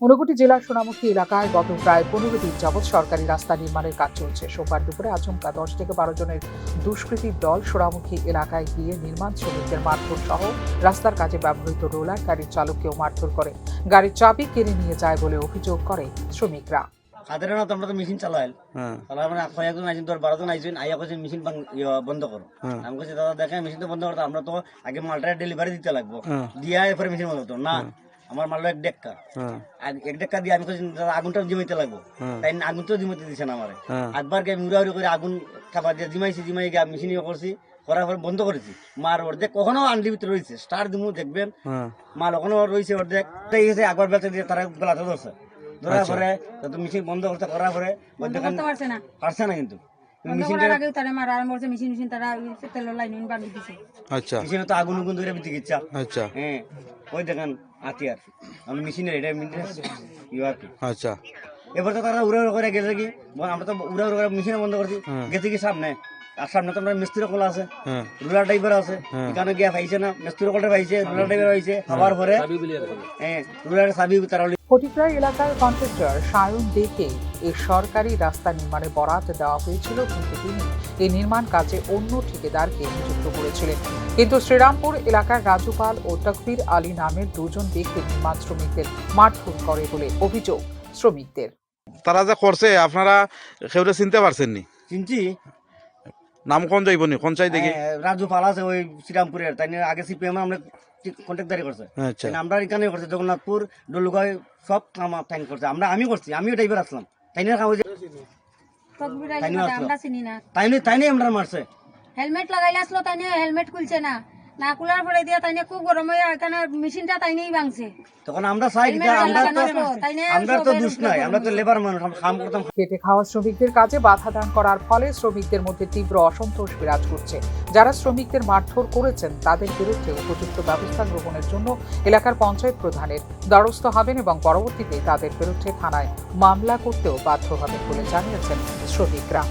ঊনকোটি জেলার সোনামুখী এলাকায় গত প্রায় পনেরো দিন যাবৎ সরকারি রাস্তা নির্মাণের কাজ চলছে। সোমবার দুপুরে আচমকা দশ থেকে বারো জনের দুষ্কৃতীর দল সোনামুখী এলাকায় গিয়ে নির্মাণ শ্রমিকদের মারধর সহ রাস্তার কাজে ব্যবহৃত রোলার গাড়ির চালককেও মারধর করে। গাড়ির চাবি কেড়ে নিয়ে যায় বলে অভিযোগ করে শ্রমিকরা। সাধারণত আমরা তো মেশিন চালাইল হ্যাঁ। চালাই মানে কয়েকজন আইছেন তোর বারোজন আইছেন আইয়া কইছেন মেশিন বন্ধ করো। হ্যাঁ। আমি কইছি দাদা দেখেন মেশিন তো বন্ধ করতে আমরা তো আগে মালটা ডেলিভারি দিতে লাগবো। হ্যাঁ। দিয়া এরপরে মেশিন বন্ধ করতো না আমার মালটা এক ডেক্কা হ্যাঁ। এক ডেক্কা দিয়ে আমি কইছি আগুনটা জিমাইতে লাগবো। হ্যাঁ। তাই আগুন তো জিমাইতে দিছে না আমারে। হ্যাঁ। একবার গিয়ে মুড়াউড়ি করে আগুন খাবার দিয়ে জিমাইছি জিমাই গিয়ে মেশিন ইয়ে করছি করার পরে বন্ধ করেছি। মার অর্ধেক কখনো আন্ডির ভিতরে রয়েছে। স্টার দিমু দেখবেন। হ্যাঁ। মাল ওখানে রয়েছে অর্ধেক। এই গেছে একবার বেলতে দিয়ে তারা বেলাতে ধরছে। ধরার আচ্ছা। পরে তো মেশিন বন্ধ করতে করার পরে ওই বন্ধ করতে পারছে না। পারছে না কিন্তু। আচ্ছা। তো আগুন ধরে বিতে গেছে আচ্ছা। হ্যাঁ। ওই দেখেন হাতিয়ার। আমি মেশিনের এটা মিনিট আর কি আচ্ছা। এবার তো তারা উড়ে উড়ে করে গেছে কি? আমরা তো উড়ে উড়ে করে মেশিনে বন্ধ করছি। গেছে কি সামনে? আর সামনে তো আমরা মিস্ত্রি কলা আছে হ্যাঁ। রুলার ড্রাইভার আছে এখানে গিয়া পাইছে না মিস্ত্রি কলটা পাইছে রুলার ড্রাইভার পাইছে খাবার পরে হ্যাঁ রুলার চাবি তারা ফটিকরাই এলাকার কন্ট্রাক্টর সায়ন দেকে এই সরকারি রাস্তা নির্মাণে বরাত দেওয়া হয়েছিল কিন্তু তিনি এই নির্মাণ কাজে অন্য ঠিকাদারকে নিযুক্ত করেছিলেন। কিন্তু শ্রীরামপুর এলাকার রাজুপাল ও তকবির আলী নামের দুজন ব্যক্তি নির্মাণ শ্রমিকদের মারধর করে বলে অভিযোগ শ্রমিকদের। তারা যে করছে আপনারা সেউরে চিনতে পারছেন নি চিনছি নাম কোন যাইব নি কোন চাই দেখি। হ্যাঁ, রাজু পাল আছে ওই শ্রীরামপুরের তাই আগে সিপিএম আমরা কন্ট্যাক্টারি করছে। আচ্ছা। তাই আমরা এখানে করছে জগন্নাথপুর ডলুগাঁও সব কাম টাইম করছে। আমরা আমি করছি আমিও ড্রাইভার আসলাম। তাই নিয়ে কাম তাই নিয়ে আমরা না। তাই আমরা মারছে। হেলমেট লাগাইলে আসলো তাই হেলমেট খুলছে না। না পরে দিয়ে তাই নিয়ে খুব গরম হয়ে এখানে মেশিনটা তাই নিয়েই ভাঙছে। তখন আমরা চাই আমরা তো আমরা তো দুষ নাই আমরা তো লেবার মানুষ আমরা কাম করতাম খাওয়া শ্রমিকদের কাজে বাধা দান করার ফলে শ্রমিকদের মধ্যে তীব্র অসন্তোষ বিরাজ করছে। যারা শ্রমিকদের মারধর করেছেন তাদের বিরুদ্ধে উপযুক্ত ব্যবস্থা গ্রহণের জন্য এলাকার পঞ্চায়েত প্রধানের দ্বারস্থ হবেন এবং পরবর্তীতে তাদের বিরুদ্ধে থানায় মামলা করতেও বাধ্য হবেন বলে জানিয়েছেন শ্রমিকরা।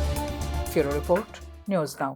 ফিরো রিপোর্ট নিউজ নাও।